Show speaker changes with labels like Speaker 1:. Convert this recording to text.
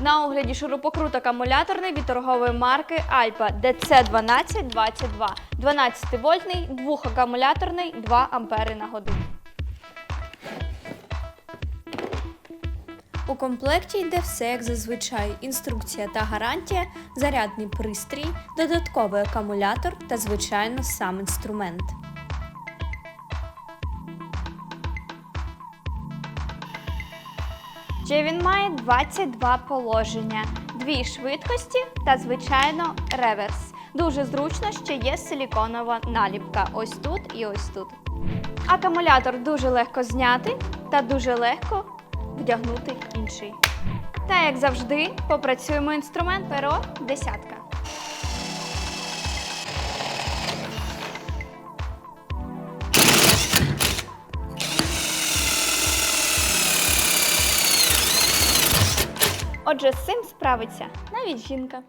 Speaker 1: На огляді шурупокрут акумуляторний від торгової марки Alpa DC1222. 12 вольтний, двохакумуляторний, 2 ампери на годину. У комплекті йде все як зазвичай: інструкція та гарантія, зарядний пристрій, додатковий акумулятор та, звичайно, сам інструмент. Ще він має 22 положення, дві швидкості та, звичайно, реверс. Дуже зручно, що є силіконова наліпка ось тут і ось тут. Акумулятор дуже легко зняти та дуже легко вдягнути інший. Та як завжди, попрацюємо інструмент перо десятка. Отже, з цим справиться навіть жінка.